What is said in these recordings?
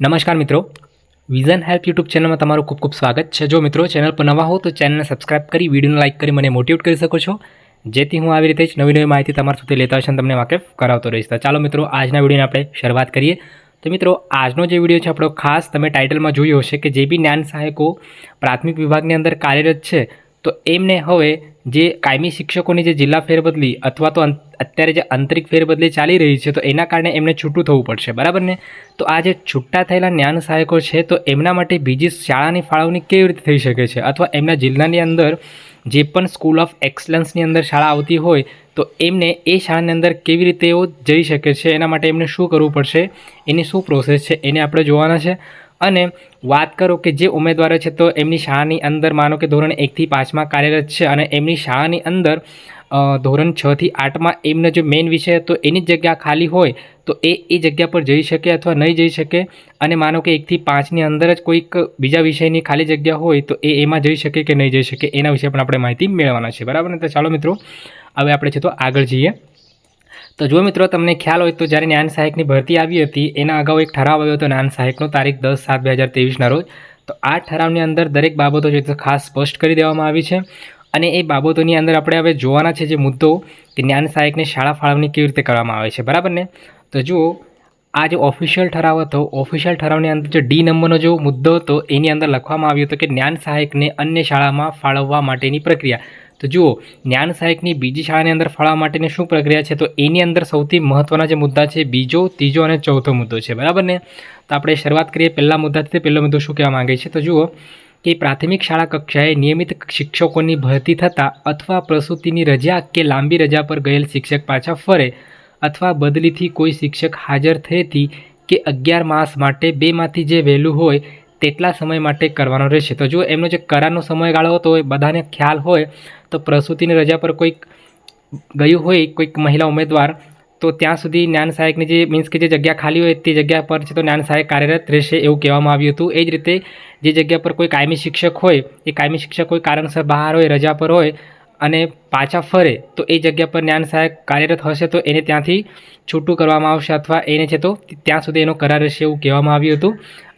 નમસ્કાર મિત્રો. Vision help YouTube ચેનલમાં તમારું ખૂબ ખૂબ સ્વાગત છે. જો મિત્રો ચેનલ પર નવા હો તો ચેનલને સબસ્ક્રાઇબ કરી વિડીયોને લાઇક કરી મને મોટિવેટ કરી શકો છો. જેથી હું આવી રીતે જ નવી નવી માહિતી તમારા સુધી લેતા હશે તમને વાકેફ કરાવતો રહીશ. તો ચાલો મિત્રો, આજના વિડીયોને આપણે શરૂઆત કરીએ. તો મિત્રો, આજનો જે વીડિયો છે આપણો, ખાસ તમે ટાઇટલમાં જોયો હશે કે જે બી જ્ઞાન સહાયકો પ્રાથમિક વિભાગની અંદર કાર્યરત છે, તો એમને હવે જે કાયમી શિક્ષકોની જે જિલ્લા ફેરબદલી અથવા તો અત્યારે જે આંતરિક ફેરબદલી ચાલી રહી છે, તો એના કારણે એમને છૂટું થવું પડશે. બરાબર ને? તો આ જે છૂટા થયેલા જ્ઞાન સહાયકો છે, તો એમના માટે બીજી શાળાની ફાળવણી કેવી રીતે થઈ શકે છે? અથવા એમના જિલ્લાની અંદર જે પણ સ્કૂલ ઓફ એક્સલન્સની અંદર શાળા આવતી હોય, તો એમને એ શાળાની અંદર કેવી રીતે એઓ જઈ શકે છે? એના માટે એમને શું કરવું પડશે? એની શું પ્રોસેસ છે? એને આપણે જોવાના છે. અને વાત કરો કે જે ઉમેદવારો છે, તો એમની શાળાની અંદર માનો કે ધોરણ એકથી પાંચમાં કાર્યરત છે અને એમની શાળાની અંદર ધોરણ છથી આઠમાં એમનો જે મેઇન વિષય હતો, એની જગ્યા ખાલી હોય, તો એ એ જગ્યા પર જઈ શકે અથવા નહીં જઈ શકે? અને માનો કે એકથી પાંચની અંદર જ કોઈક બીજા વિષયની ખાલી જગ્યા હોય, તો એ એમાં જઈ શકે કે નહીં જઈ શકે? એના વિશે પણ આપણે માહિતી મેળવવાના છે. બરાબર ને? તો ચાલો મિત્રો, હવે આપણે છે, તો આગળ જઈએ. તો જો મિત્રો, તમને ખ્યાલ હોય તો જ્યારે જ્ઞાન સહાયકની ભરતી આવી હતી, એના અગાઉ એક ઠરાવ આવ્યો હતો જ્ઞાન સહાયકનો તારીખ દસ સાત બે હજાર તેવીસના રોજ. તો આ ઠરાવની અંદર દરેક બાબતો છે તે ખાસ સ્પષ્ટ કરી દેવામાં આવી છે. અને એ બાબતોની અંદર આપણે હવે જોવાના છે જે મુદ્દો કે જ્ઞાન સહાયકને શાળા ફાળવણી કેવી રીતે કરવામાં આવે છે. બરાબર ને? તો જુઓ, આ જે ઓફિશિયલ ઠરાવ હતો ઓફિશિયલ ઠરાવની અંદર જે ડી નંબરનો જો મુદ્દો હતો, એની અંદર લખવામાં આવ્યો હતો કે જ્ઞાન સહાયકને અન્ય શાળામાં ફાળવવા માટેની પ્રક્રિયા. તો જુઓ, જ્ઞાન સહાયકની બીજી શાળાની અંદર ફાળવા માટેની શું પ્રક્રિયા છે? તો એની અંદર સૌથી મહત્ત્વના જે મુદ્દા છે, બીજો, ત્રીજો અને ચોથો મુદ્દો છે. બરાબર ને? તો આપણે શરૂઆત કરીએ પહેલા મુદ્દાથી, પહેલો મુદ્દો શું કહેવા માંગે છે? તો જુઓ કે પ્રાથમિક શાળા કક્ષાએ નિયમિત શિક્ષકોની ભરતી થતાં અથવા પ્રસૂતિની રજા કે લાંબી રજા પર ગયેલ શિક્ષક પાછા ફરે અથવા બદલીથી કોઈ શિક્ષક હાજર થયેથી કે અગિયાર માસ માટે બેમાંથી જે વહેલું હોય તેટલા સમય માટે કરવાનો રહેશે. તો જો એમનો જે કરારનો સમયગાળો હતો એ બધાને ખ્યાલ હોય તો પ્રસૂતિની રજા પર કોઈક ગયું હોય, કોઈક મહિલા ઉમેદવાર, તો ત્યાં સુધી જ્ઞાન સહાયકની જે મીન્સ કે જે જગ્યા ખાલી હોય તે જગ્યા પર છે તો જ્ઞાન સહાયક કાર્યરત રહેશે એવું કહેવામાં આવ્યું હતું. એ જ રીતે જે જગ્યા પર કોઈ કાયમી શિક્ષક હોય, એ કાયમી શિક્ષક કોઈ કારણસર બહાર હોય, રજા પર હોય અને પાછા ફરે, તો એ જગ્યા પર જ્ઞાન સહાયક કાર્યરત હશે તો એને ત્યાંથી છૂટું કરવામાં આવશે અથવા એને છે તો ત્યાં સુધી એનો કરાર રહેશે એવું કહેવામાં આવ્યું હતું.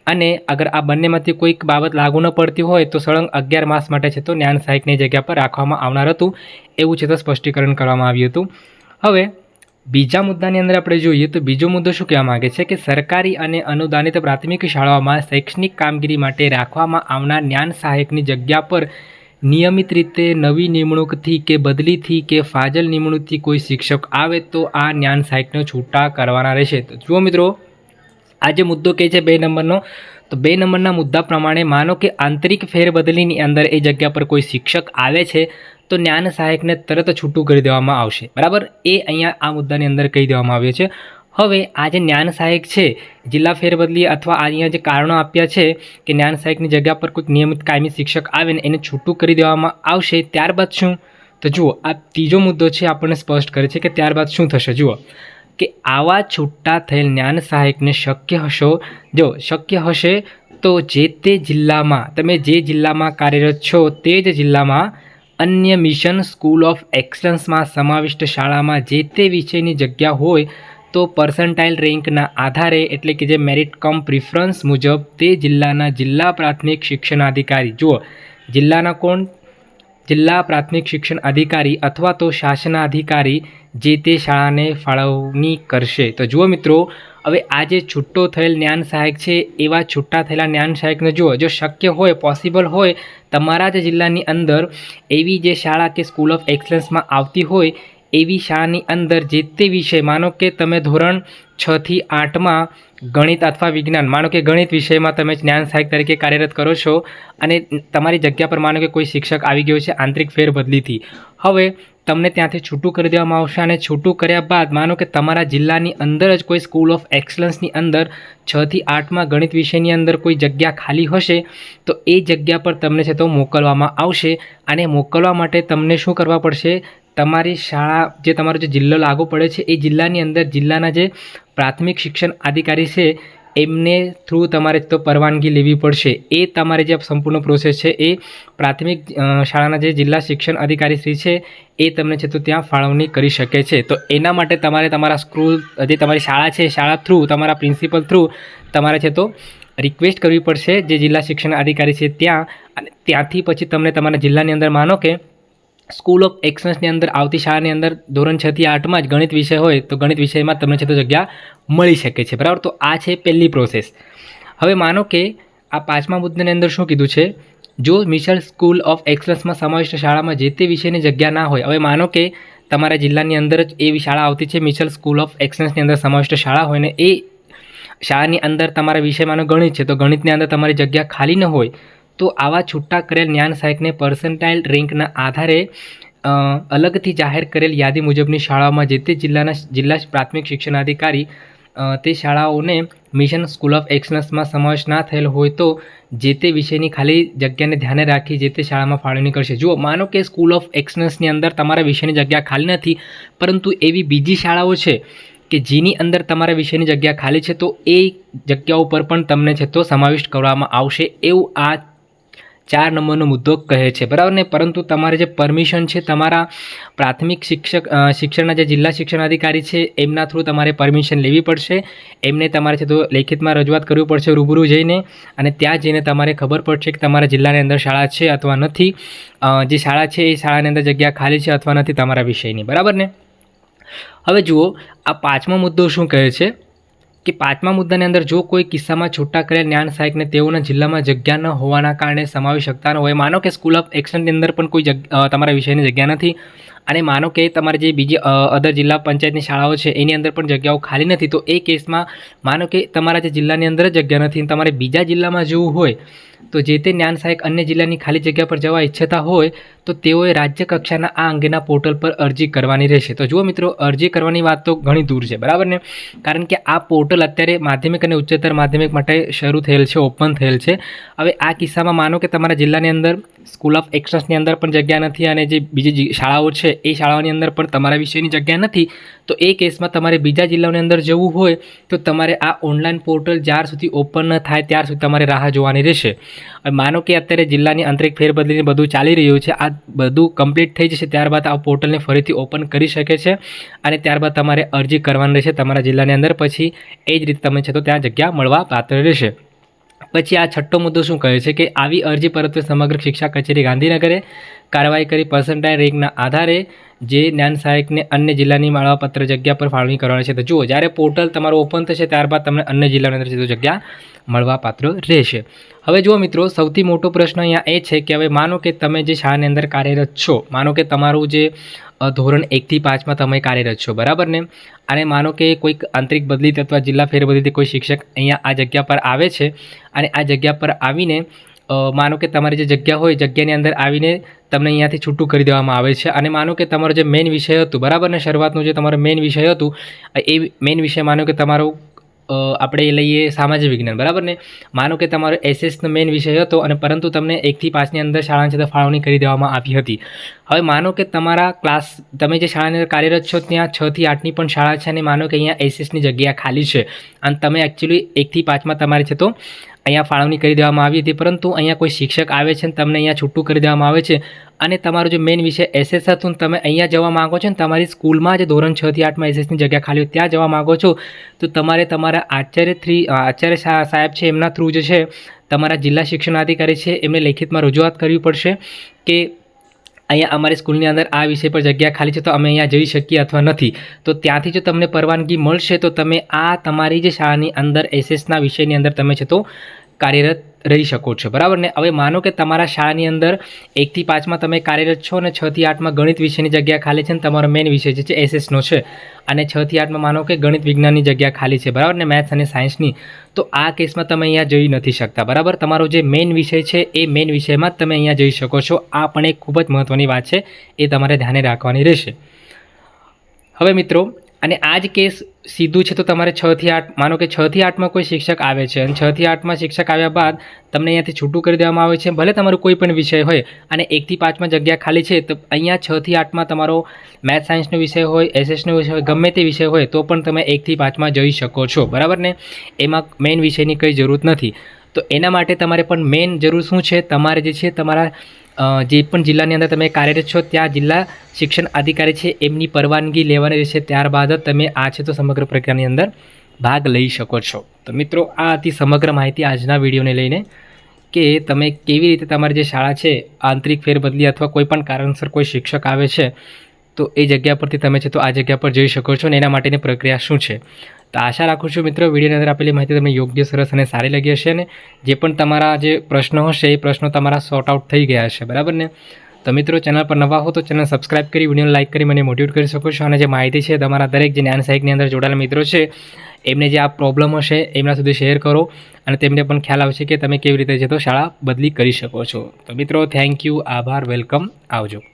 અને અગર આ બંનેમાંથી કોઈક બાબત લાગુ ન પડતી હોય તો સળંગ અગિયાર માસ માટે છે તો જ્ઞાન સહાયકની જગ્યા પર રાખવામાં આવનાર હતું. એવું છે તો સ્પષ્ટીકરણ કરવામાં આવ્યું હતું. હવે, બીજા મુદ્દાની અંદર આપણે જોઈએ તો બીજો મુદ્દો શું કહેવા માગે છે કે સરકારી અને અનુદાનિત પ્રાથમિક શાળાઓમાં શૈક્ષણિક કામગીરી માટે રાખવામાં આવનાર જ્ઞાન સહાયકની જગ્યા પર નિયમિત રીતે નવી નિમણૂકથી કે બદલીથી કે ફાજલ નિમણૂકથી કોઈ શિક્ષક આવે તો આ જ્ઞાન સહાયકને છૂટા કરવાના રહેશે. તો જુઓ મિત્રો આ જે મુદ્દો કે છે બે નંબરનો? તો બે નંબરના મુદ્દા પ્રમાણે માનો કે આંતરિક ફેરબદલીની અંદર એ જગ્યા પર કોઈ શિક્ષક આવે છે, તો જ્ઞાન સહાયકને તરત છૂટું કરી દેવામાં આવશે. બરાબર? એ અહીંયા આ મુદ્દાની અંદર કહી દેવામાં આવ્યો છે. હવે આ જે જ્ઞાન સહાયક છે, જિલ્લા ફેરબદલી અથવા અહીંયા જે કારણો આપ્યા છે કે જ્ઞાન સહાયકની જગ્યા પર કોઈક નિયમિત કાયમી શિક્ષક આવે ને એને છૂટું કરી દેવામાં આવશે, ત્યારબાદ શું? તો જુઓ, આ ત્રીજો મુદ્દો છે આપણને સ્પષ્ટ કરે છે કે ત્યારબાદ શું થશે? જુઓ કે આવા છૂટા થયેલ જ્ઞાન સહાયકને શક્ય હશો? જો શક્ય હશે, તો જે તે જિલ્લામાં, તમે જે જિલ્લામાં કાર્યરત છો, તે જ જિલ્લામાં અન્ય મિશન સ્કૂલ ઓફ એક્સલન્સમાં સમાવિષ્ટ શાળામાં જે તે વિષયની જગ્યા હોય, તો પર્સન્ટાઇલ રેન્કના આધારે, એટલે કે જે મેરિટ કમ પ્રિફરન્સ મુજબ, તે જિલ્લાના જિલ્લા પ્રાથમિક શિક્ષણાધિકારી. જુઓ, જિલ્લાના કોણ? જિલ્લા પ્રાથમિક શિક્ષણ અધિકારી અથવા તો શાસનાધિકારી જે તે શાળાને ફાળવણી કરશે. તો જુઓ મિત્રો, હવે આ જે છૂટો થયેલ જ્ઞાન સહાયક છે, એવા છૂટા થયેલા જ્ઞાન સહાયકને જુઓ, જો શક્ય હોય પોસિબલ હોય, તમારા જ જિલ્લાની અંદર એવી જે શાળા કે સ્કૂલ ઓફ એક્સલન્સમાં આવતી હોય, એવી શાળાની અંદર જે તે વિષય, માનો કે તમે ધોરણ છથી આઠમાં ગણિત અથવા વિજ્ઞાન. માનો કે ગણિત વિષયમાં તમે જ્ઞાન સહાયક તરીકે કાર્યરત કરો છો અને તમારી જગ્યા પર માનો કે કોઈ શિક્ષક આવી ગયો છે, આંતરિક ફેરબદલીથી. હવે તમને ત્યાંથી છૂટું કરી દેવામાં આવશે અને છૂટું કર્યા બાદ માનો કે તમારા જિલ્લાની અંદર જ કોઈ સ્કૂલ ઓફ એક્સલન્સની અંદર છથી આઠમાં ગણિત વિષયની અંદર કોઈ જગ્યા ખાલી હશે, તો એ જગ્યા પર તમને છે તો મોકલવામાં આવશે અને મોકલવા માટે તમને શું કરવા પડશે? તમારી શાળા જે તમારો જે જિલ્લો લાગુ પડે છે, એ જિલ્લાની અંદર જિલ્લાના જે પ્રાથમિક શિક્ષણ અધિકારી છે, એમને થ્રુ તમારે તો પરવાનગી લેવી પડશે. એ તમારે જે સંપૂર્ણ પ્રોસેસ છે, એ પ્રાથમિક શાળાના જે જિલ્લા શિક્ષણ અધિકારી શ્રી છે, એ તમને છે તો ત્યાં ફાળવણી કરી શકે છે. તો એના માટે તમારે તમારા સ્કૂલ જે તમારી શાળા છે, શાળા થ્રુ તમારા પ્રિન્સિપલ થ્રુ તમારે છે તો રિક્વેસ્ટ કરવી પડશે જે જિલ્લા શિક્ષણ અધિકારી છે ત્યાં. અને ત્યાંથી પછી તમને તમારા જિલ્લાની અંદર માનો કે સ્કૂલ ઓફ એક્સન્સની અંદર, આવતી શાળાની અંદર ધોરણ છ આઠમાં જ ગણિત વિષય હોય, તો ગણિત વિષયમાં તમને છે તો જગ્યા મળી શકે છે. બરાબર? તો આ છે પહેલી પ્રોસેસ હવે માનો કે આ પાંચમા મુદ્દાની અંદર શું કીધું છે? જો મિશલ સ્કૂલ ઓફ એક્સલન્સમાં સમાવિષ્ટ શાળામાં જે તે વિષયની જગ્યા ના હોય, હવે માનો કે તમારા જિલ્લાની અંદર જ એવી શાળા આવતી છે મિશલ સ્કૂલ ઓફ એક્સલન્સની અંદર સમાવિષ્ટ શાળા હોય ને એ શાળાની અંદર તમારા વિષયમાંનો ગણિત છે, તો ગણિતની અંદર તમારી જગ્યા ખાલી ન હોય તો આવા છૂટા કરેલ જ્ઞાન સહાયકને પર્સન્ટાઇલ રેન્કના આધારે અલગથી જાહેર કરેલ યાદી મુજબની શાળાઓમાં જે તે જિલ્લાના જિલ્લા પ્રાથમિક શિક્ષણાધિકારી તે શાળાઓને મિશન સ્કૂલ ઓફ એક્સલન્સમાં સમાવેશ ના થયેલ હોય તો જે તે વિષયની ખાલી જગ્યાને ધ્યાને રાખી જે તે શાળામાં ફાળવણી કરશે. જુઓ, માનો કે સ્કૂલ ઓફ એક્સલન્સની અંદર તમારા વિષયની જગ્યા ખાલી નથી, પરંતુ એવી બીજી શાળાઓ છે કે જેની અંદર તમારા વિષયની જગ્યા ખાલી છે, તો એ જગ્યાઓ પર પણ તમને છે તો સમાવિષ્ટ કરવામાં આવશે. એવું આ ચાર નંબરનો મુદ્દો કહે છે. બરાબર ને? પરંતુ તમારે જે પરમિશન છે, તમારા પ્રાથમિક શિક્ષક શિક્ષણના જે જિલ્લા શિક્ષણ અધિકારી છે, એમના થ્રુ તમારે પરમિશન લેવી પડશે. એમને તમારે છે તો લેખિતમાં રજૂઆત કરવી પડશે રૂબરૂ જઈને અને ત્યાં જઈને તમારે ખબર પડશે કે તમારા જિલ્લાની અંદર શાળા છે અથવા નથી. જે શાળા છે, એ શાળાની અંદર જગ્યા ખાલી છે અથવા નથી તમારા વિષયની. બરાબર ને? હવે જુઓ, આ પાંચમો મુદ્દો શું કહે છે? કે પાંચમા મુદ્દાની અંદર જો કોઈ કિસ્સામાં છૂટા કરેલ જ્ઞાન સહાયકને તેઓના જિલ્લામાં જગ્યા ન હોવાના કારણે સમાવી શકતા ન હોય. માનો કે સ્કૂલ ઓફ એક્શનની અંદર પણ કોઈ તમારા વિષયની જગ્યા નથી. અને માનો કે તમારે જે બીજી અધર જિલ્લા પંચાયતની શાળાઓ છે, એની અંદર પણ જગ્યાઓ ખાલી નથી, તો એ કેસમાં માનો કે તમારા જે જિલ્લાની અંદર જ જગ્યા નથી તમારે બીજા જિલ્લામાં જવું હોય, તો જે તે જ્ઞાન સહાયક અન્ય જિલ્લાની ખાલી જગ્યા પર જવા ઈચ્છતા હોય, તો તેઓએ રાજ્ય કક્ષાના આ અંગેના પોર્ટલ પર અરજી કરવાની રહેશે. તો જુઓ મિત્રો, અરજી કરવાની વાત તો ઘણી દૂર છે, બરાબર ને? કારણ કે આ પોર્ટલ અત્યારે માધ્યમિક અને ઉચ્ચતર માધ્યમિક માટે શરૂ થયેલ છે, ઓપન થયેલ છે. હવે આ કિસ્સામાં માનો કે તમારા જિલ્લાની અંદર સ્કૂલ ઓફ એક્સન્સની અંદર પણ જગ્યા નથી અને જે બીજી શાળાઓ છે, એ શાળાઓની અંદર પણ તમારા વિષયની જગ્યા નથી. તો એ કેસમાં તમારે બીજા જિલ્લાઓની અંદર જવું હોય, તો તમારે આ ઓનલાઈન પોર્ટલ જ્યાર સુધી ઓપન ન થાય, ત્યાર સુધી તમારે રાહ જોવાની રહેશે. માનો કે અત્યારે જિલ્લાની આંતરિક ફેરબદલીને બધું ચાલી રહ્યું છે, આ બધું કમ્પ્લીટ થઈ જશે, ત્યારબાદ આ પોર્ટલને ફરીથી ઓપન કરી શકે છે અને ત્યારબાદ તમારે અરજી કરવાની રહેશે તમારા જિલ્લાની અંદર, પછી એ જ રીતે તમે છે તો ત્યાં જગ્યા મળવા પાત્ર રહેશે. પછી આ છઠ્ઠો મુદ્દો શું કહે છે કે આવી અરજી પરત્વે સમગ્ર શિક્ષા કચેરી ગાંધીનગરે કાર્યવાહી કરી પર્સન્ટાઇલ રેન્કના આધારે જે જ્ઞાન સહાયકને અન્ય જિલ્લાની માળવાપત્ર જગ્યા પર ફાળવણી કરવાની છે. તો જુઓ, જ્યારે પોર્ટલ તમારું ઓપન થશે ત્યારબાદ તમને અન્ય જિલ્લાની અંદર સીધું જગ્યા મળવાપાત્ર રહેશે. હવે જુઓ મિત્રો, સૌથી મોટો પ્રશ્ન અહીંયા એ છે કે હવે માનો કે તમે જે શાળાની અંદર કાર્યરત છો, માનો કે તમારું જે ધોરણ એકથી પાંચમાં તમે કાર્યરત છો, બરાબર ને? અને માનો કે કોઈક આંતરિક બદલી અથવા જિલ્લા ફેરબદલીથી કોઈ શિક્ષક અહીંયા આ જગ્યા પર આવે છે અને આ જગ્યા પર આવીને માનો કે તમારી જે જગ્યા હોય, જગ્યાની અંદર આવીને તમને અહીંયાથી છૂટું કરી દેવામાં આવે છે. અને માનો કે તમારો જે મેઇન વિષય હતું, બરાબર ને? શરૂઆતનું જે તમારો મેઇન વિષય હતું, એ મેઇન વિષય માનો કે તમારો આપણે લઈએ સામાજિક વિજ્ઞાન, બરાબર ને? માનો કે તમારો એસએસનો મેઇન વિષય હતો અને પરંતુ તમને એકથી પાંચની અંદર શાળાની સાથે ફાળવણી કરી દેવામાં આવી હતી. હવે માનો કે તમારા ક્લાસ, તમે જે શાળાની અંદર કાર્યરત છો ત્યાં છથી આઠની પણ શાળા છે અને માનો કે અહીંયા એસએસની જગ્યા ખાલી છે. અને તમે એકચ્યુઅલી એકથી પાંચમાં તમારે છે તો અહીંયા ફાળવણી કરી દેવામાં આવી હતી, પરંતુ અહીંયા કોઈ શિક્ષક આવે છે અને તમને અહીંયા છૂટું કરી દેવામાં આવે છે. અને તમારો જે મેઇન વિષય એસએસ હતું તમે અહીંયા જવા માગો છો ને તમારી સ્કૂલમાં જે ધોરણ છ થી આઠમાં એસએસની જગ્યા ખાલી ત્યાં જવા માગો છો, તો તમારે તમારા આચાર્ય થ્રી આચાર્ય સાહેબ છે એમના થ્રુ જે છે. તમારા જિલ્લા શિક્ષણાધિકારી છે, એમને લેખિતમાં રજૂઆત કરવી પડશે કે અહીંયા અમારી સ્કૂલની અંદર આ વિષય પર જગ્યા ખાલી છે તો અમે અહીંયા જઈ શકીએ અથવા નથી. તો ત્યાંથી જો તમને પરવાનગી મળશે તો તમે આ તમારી જે શાળાની અંદર એસએસના વિષયની અંદર તમે છે તો કાર્યરત રહી શકો છો. બરાબર ને? હવે માનો કે તમારા શાળાની અંદર એકથી પાંચમાં તમે કાર્યરત છો અને છથી આઠમાં ગણિત વિષયની જગ્યા ખાલી છે ને તમારો મેઇન વિષય જે છે એસએસનો છે. અને છથી આઠમાં માનો કે ગણિત વિજ્ઞાનની જગ્યા ખાલી છે. બરાબર ને? મેથ્સ અને સાયન્સની તો આ કેસમાં તમે અહીંયા જઈ નથી શકતા. બરાબર? તમારો જે મેઇન વિષય છે એ મેઇન વિષયમાં તમે અહીંયા જઈ શકો છો. આ પણ એક ખૂબ જ મહત્ત્વની વાત છે. એ તમારે ધ્યાને રાખવાની રહેશે. હવે મિત્રો, અને આ જ કેસ સીધું છે તો તમારે છથી આઠ, માનો કે છથી આઠમાં કોઈ શિક્ષક આવે છે અને છથી આઠમાં શિક્ષક આવ્યા બાદ તમને અહીંયાથી છૂટું કરી દેવામાં આવે છે. ભલે તમારો કોઈ પણ વિષય હોય અને એકથી પાંચમાં જગ્યા ખાલી છે, તો અહીંયા છથી આઠમાં તમારો મેથ, સાયન્સનો વિષય હોય, એસએસનો વિષય હોય, ગમે તે વિષય હોય, તો પણ તમે એકથી પાંચમાં જઈ શકો છો. બરાબર ને? એમાં મેઇન વિષયની કંઈ જરૂર નથી. તો એના માટે તમારે પણ મેઇન જરૂર શું છે? તમારે જે છે, તમારા જે પણ જિલ્લાની અંદર તમે કાર્યરત છો, ત્યાં જિલ્લા શિક્ષણ અધિકારી છે, એમની પરવાનગી લેવાની રહેશે, ત્યારબાદ તમે આ છે તો સમગ્ર પ્રક્રિયાની અંદર ભાગ લઈ શકો છો. તો મિત્રો, આ હતી સમગ્ર માહિતી આજના વિડીયોને લઈને કે તમે કેવી રીતે તમારી જે શાળા છે, આંતરિક ફેરબદલી અથવા કોઈ પણ કારણસર કોઈ શિક્ષક આવે છે, તો એ જગ્યા પરથી તમે છે તો આ જગ્યા પર જઈ શકો છો અને એના માટેની પ્રક્રિયા શું છે? તો આશા રાખું છું મિત્રો, વિડીયોની અંદર આપેલી માહિતી તમને યોગ્ય, સરસ અને સારી લાગી હશે અને જે પણ તમારા જે પ્રશ્નો હશે, એ પ્રશ્નો તમારા સોર્ટ આઉટ થઈ ગયા હશે, બરાબર ને? તો મિત્રો, ચેનલ પર નવા હો તો ચેનલ સબસ્ક્રાઇબ કરી, વિડીયોને લાઇક કરી, મને મોટિવેટ કરી શકો છો અને જે માહિતી છે તમારા દરેક જે જ્ઞાન સાહિકની અંદર જોડાયેલા મિત્રો છે, એમને જે આ પ્રોબ્લેમ હશે, એમના સુધી શેર કરો અને તેમને પણ ખ્યાલ આવશે કે તમે કેવી રીતે જતો શાળા બદલી કરી શકો છો. તો મિત્રો થેન્ક યુ આભાર વેલકમ આવજો.